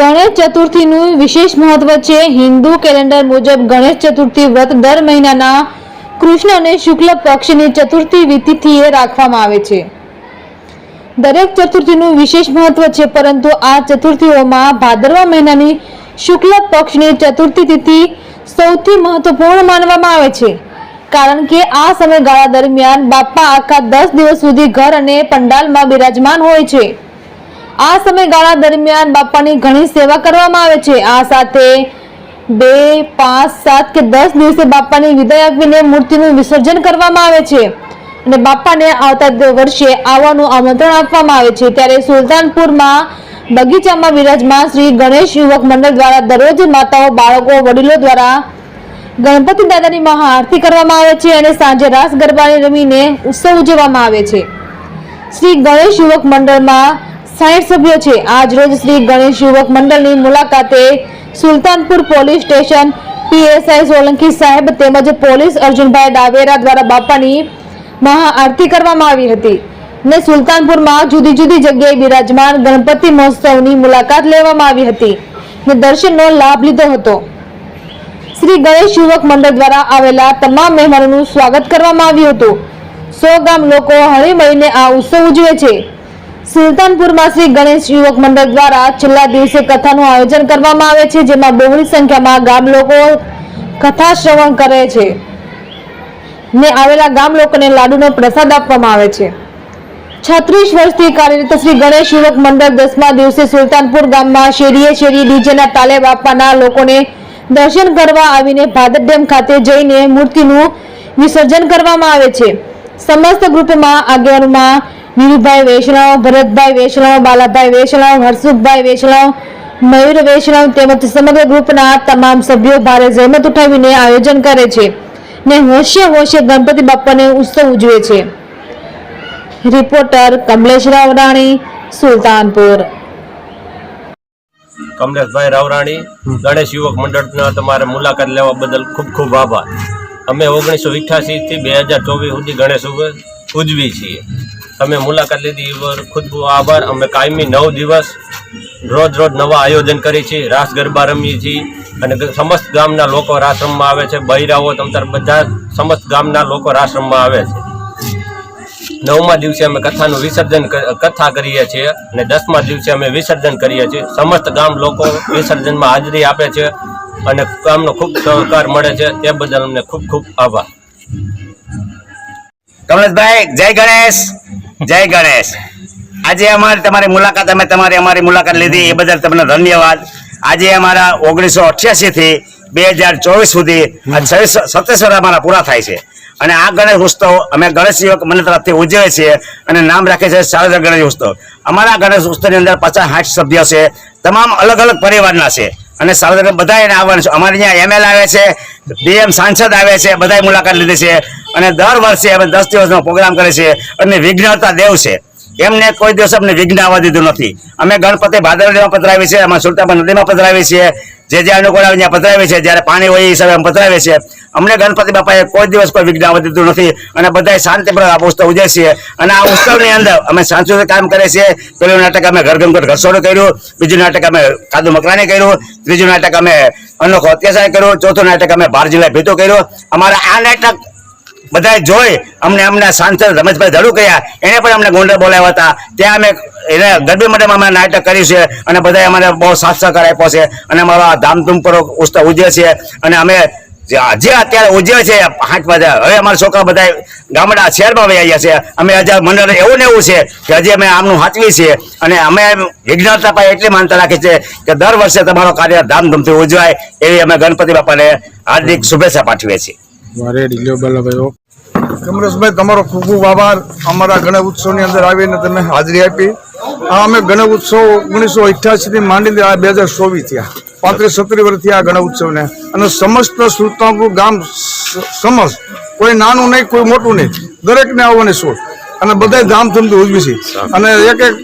ગણેશ ચતુર્થીનું વિશેષ મહત્વ છે. હિન્દુ કેલેન્ડર મુજબ ગણેશ ચતુર્થી વ્રત દર મહિનાના કૃષ્ણ અને શુક્લ પક્ષની ચતુર્થી તિથિએ રાખવામાં આવે છે. દરેક ચતુર્થીનું વિશેષ મહત્વ છે, પરંતુ આ ચતુર્થીઓમાં ભાદરવા મહિનાની શુક્લ પક્ષની ચતુર્થી તિથિ સૌથી મહત્વપૂર્ણ માનવામાં આવે છે. કારણ કે આ સમયગાળા દરમિયાન બાપા આખા દસ દિવસ સુધી ઘર અને પંડાલમાં બિરાજમાન હોય છે. આ સમયગાળા દરમિયાન બાપાની ઘણી સેવા કરવામાં આવે છે. આ સાથે બે, પાંચ, સાત કે દસ દિવસે બાપાની વિદાય આપીને મૂર્તિનું વિસર્જન કરવામાં આવે છે અને બાપાને આવતા વર્ષે આવવાનું આમંત્રણ આપવામાં આવે છે. ત્યારે સુલતાનપુરમાં બગીચામાં બિરાજમાન શ્રી ગણેશ યુવક મંડળ દ્વારા દરરોજ માતાઓ, બાળકો, વડીલો દ્વારા ગણપતિ દાદાની મહાઆરતી કરવામાં આવે છે અને સાંજે રાસ ગરબાને રમીને ઉત્સવ ઉજવવામાં આવે છે. શ્રી ગણેશ યુવક મંડળમાં સાઠ સભ્યો છે. આજ રોજ શ્રી ગણેશ યુવક મંડળની મુલાકાતે Sultanpur police station PSI Solanki સાહેબ તેમજ પોલીસ અર્જુનભાઈ ડાવેરા દ્વારા બાપાની મહાઆરતી કરવામાં આવી હતી ને સુલતાનપુરમાં જુદી જુદી જગ્યાએ બિરાજમાન ગણપતિ મહોત્સવની મુલાકાત લેવામાં આવી હતી ને દર્શનનો લાભ લીધો હતો. શ્રી ગણેશ યુવક મંડળ દ્વારા આવેલા તમામ મહેમાનોનું સ્વાગત કરવામાં આવ્યું હતું. સો ગામ લોકો હળી મળીને આ ઉત્સવ ઉજવે છે. સુલતાનપુરમાં શ્રી ગણેશ યુવક મંડળ દ્વારા છેલ્લા દિવસે કથાનું આયોજન કરવામાં આવે છે, જેમાં બહોળી સંખ્યામાં ગામ લોકો કથા શ્રવણ કરે છે ને આવેલા ગામ લોકોને લાડુનો પ્રસાદ આપવામાં આવે છે. છત્રીસ વર્ષથી કાર્યરત શ્રી ગણેશ યુવક મંડળ દસમા દિવસે સુલતાનપુર ગામમાં શેરીએ શેરી ડીજેના તાલે બાપાના લોકોને દર્શન કરવા આવીને ભાદર ડેમ ખાતે જઈને મૂર્તિનું વિસર્જન કરવામાં આવે છે. સમસ્ત ગ્રુપમાં આગેવાનમાં નીરુભાઈ વૈષ્ણવ ભરતભાઈ વૈષ્ણવ બાલાભાઈ વૈષ્ણવ હર્ષુખભાઈ વૈષ્ણવ મયુર વૈષ્ણવ તેમજ સમગ્ર ગ્રુપના તમામ સભ્યો ભારે જહેમત ઉઠાવીને આયોજન કરે છે ને હોશે હોશે ગણપતિ બાપાને ઉત્સવ ઉજવે છે રિપોર્ટર કમલેશ રાવરાણી સુલતાનપુર કમલેશભાઈ રાવરાણી ગણેશ યુવક મંડળના તમારે મુલાકાત લેવા બદલ ખૂબ ખૂબ આભાર. અમે ઓગણીસો થી બે હજાર ચોવીસ સુધી ગણેશ ઉજવી છીએ. તમે મુલાકાત લીધી એ ખૂબ આભાર. અમે કાયમી નવ દિવસ રોજ રોજ નવા આયોજન કરીએ છીએ. રાસ ગરબા રમીએ છીએ અને સમસ્ત ગામના લોકો રાસ આવે છે. બૈરાઓ તમતાર બધા સમસ્ત ગામના લોકો રાસ આવે છે. નવમા દિવસે અમે કથાનું વિસર્જન કથા કરીએ છીએ અને દસમા દિવસે અમે વિસર્જન કરીએ છીએ. સમસ્ત ગામ લોકો વિસર્જનમાં હાજરી આપે છે અને ગામનો ખૂબ સહકાર મળે છે. તે બદલ અમને ખૂબ ખૂબ આભાર. કમલેશભાઈ જય ગણેશ. જય ગણેશ. આજે અમારી તમારી મુલાકાત અમે તમારી અમારી મુલાકાત લીધી એ બદલ તમને ધન્યવાદ. આજે અમારા ઓગણીસો અઠ્યાસી થી બે હજાર ચોવીસ સુધી વર્ષ અમારા પૂરા થાય છે. અને આ ગણેશ ઉત્સવ અમે ગણેશ યુવક મને તરફથી ઉજવીએ છીએ અને નામ રાખે છે શારદા ગણેશ ઉત્સવ. અમારા ગણેશ ઉત્સવની અંદર પચાસ સાઠ સભ્યો છે. તમામ અલગ અલગ પરિવારના છે. અને સાવધાન બધા એને આવવાનું છે. અમારે અહીંયા એમએલ આવે છે, ડીએમ સાંસદ આવે છે, બધાય મુલાકાત લીધી છે. અને દર વર્ષે અમે દસ દિવસનો પ્રોગ્રામ કરે છે અને વિઘ્નતા દેવ છે. એમને કોઈ દિવસ અમને વિઘ્ન આવવા દીધું નથી. અમે ગણપતિ ભાદરડીમાં પધરાવીએ છીએ, અમે સુલતાન નદીમાં પધરાવીએ છીએ. જે જે અનુકૂળ આવે ત્યાં પધરાવે છે જ્યારે પાણી હોય એ હિસાબે પધરાવે છે અમને ગણપતિ બાપાએ કોઈ દિવસ કોઈ વિઘ્ન વધતું નથી. અને બધા શાંતિપ્રદ આ ઉત્સવ ઉજવે છીએ. અને આ ઉત્સવની અંદર અમે સાંસ્કૃતિક કામ કરીએ છીએ. પેલું નાટક અમે ઘરગમગટ ઘસોડું કર્યું. બીજું નાટક અમે કાદુ મકરાને કર્યું. ત્રીજું નાટક અમે અનોખો અત્યાચાર કર્યું. ચોથું નાટક અમે બાર જિલ્લા ભેટો કર્યો. અમારા આ નાટક બધાએ જોઈ અમને અમને સાંસદ રમેશભાઈ ધડુ કર્યા એને પણ અમને ગોંડલ બોલાવ્યા હતા. ત્યાં અમે એને ગરબી માટે અમે નાટક કર્યું છે અને બધાએ અમને બહુ સાથ સહકાર આપ્યો છે. અને અમારો આ ધામધૂમપૂર્વક ઉત્સવ ઉજવે છે. અને અમે જે અત્યારે ઉજવે છે પાંચ બધા હવે અમારા છોકરા બધા ગામડા શહેરમાં વહી આવ્યા છે. અમે હજી મંડળ એવું ને એવું છે કે હજી અમે આમનું હાચવી છીએ. અને અમે વિજ્ઞાનતા પાસે એટલી માનતા રાખી છે કે દર વર્ષે તમારો કાર્ય ધામધૂમથી ઉજવાય એવી અમે ગણપતિ બાપાને હાર્દિક શુભેચ્છા પાઠવીએ છીએ. મારે ડીલો બાલાભાઈ ઓકે. કમલેશભાઈ, તમારો ખૂબ ખૂબ આભાર. અમારા ગણેશ ઉત્સવની અંદર આવીને તમે હાજરી આપી. આ અમે ગણેશ ઉત્સવ ઓગણીસો અઠ્યાસીથી માંડીને આ બે હજાર ચોવીસ થયા. પાંત્રીસ સત્તરી વર્ષથી આ ગણેશ ઉત્સવને. અને સમસ્ત સુલતાનપુર ગામ સમસ્ત. કોઈ નાનું નહીં, કોઈ મોટું નહીં. દરેકને આવવાની શોધ અને બધા ધામધૂમથી ઉજવી છે. અને એક એક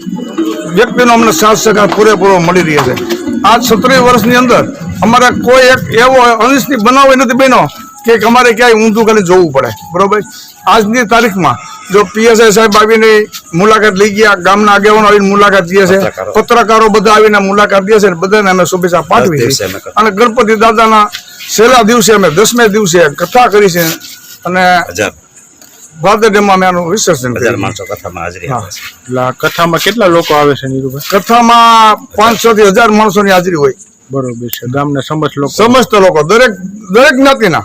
વ્યક્તિનો અમને સાથ સગા પૂરેપૂરો મળી રહે છે. આ સત્તરી વર્ષની અંદર અમારા કોઈ એક એવો અનિશ્ચિત બનાવ નથી બન્યો કે અમારે ક્યાંય ઊંધું કરીને જોવું પડે. બરોબર? આજની તારીખમાં જો પીએસઆઈ સાહેબ આવીને મુલાકાત લઈ ગયા ગામના આગેવાનો આવીને મુલાકાત લે છે પત્રકારો. બધા આવીને મુલાકાત લે છે ને બધાને અમે શુભેચ્છા પાઠવી દિવસે છે અને ગણપતિ દાદાના છેલ્લા દિવસે અમે દસમે દિવસે કથા કરી છે અને હજાર. ભાદર ડેમમાં અમે આનું વિસર્જન એટલે કથામાં કેટલા લોકો આવે છે નીરુભાઈ? કથામાં પાંચસો થી હજાર માણસોની હાજરી હોય. બરોબર છે. ગામના સમસ્ત લોકો. સમસ્ત લોકો દરેક દરેક જ્ઞાતિના.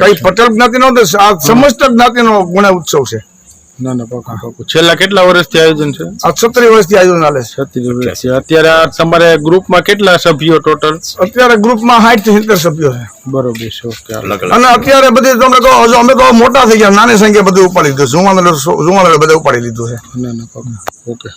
કઈ પટેલ જ્ઞાતિનો આ સમસ્ત જ્ઞાતિનો ગુણ ઉત્સવ છે. ના ના પાકું પાકું. છેલ્લા કેટલા વર્ષથી આયોજન છે? આ છત્રીસ વર્ષથી આયોજન હાલે છે. છત્રીસ વર્ષથી. અત્યારે આ તમારે ગ્રુપમાં કેટલા સભ્યો ટોટલ અત્યારે ગ્રુપમાં સાઠથી સિત્તેર સભ્યો છે. બરોબર છે ઓકે અને અત્યારે બધી તમે કહો હજુ અમે તો મોટા થઈ ગયા નાની સંખ્યા બધું ઉપાડી લીધું જુવાન જુવાન બધું ઉપાડી લીધું છે. ના ના પાકું. ઓકે.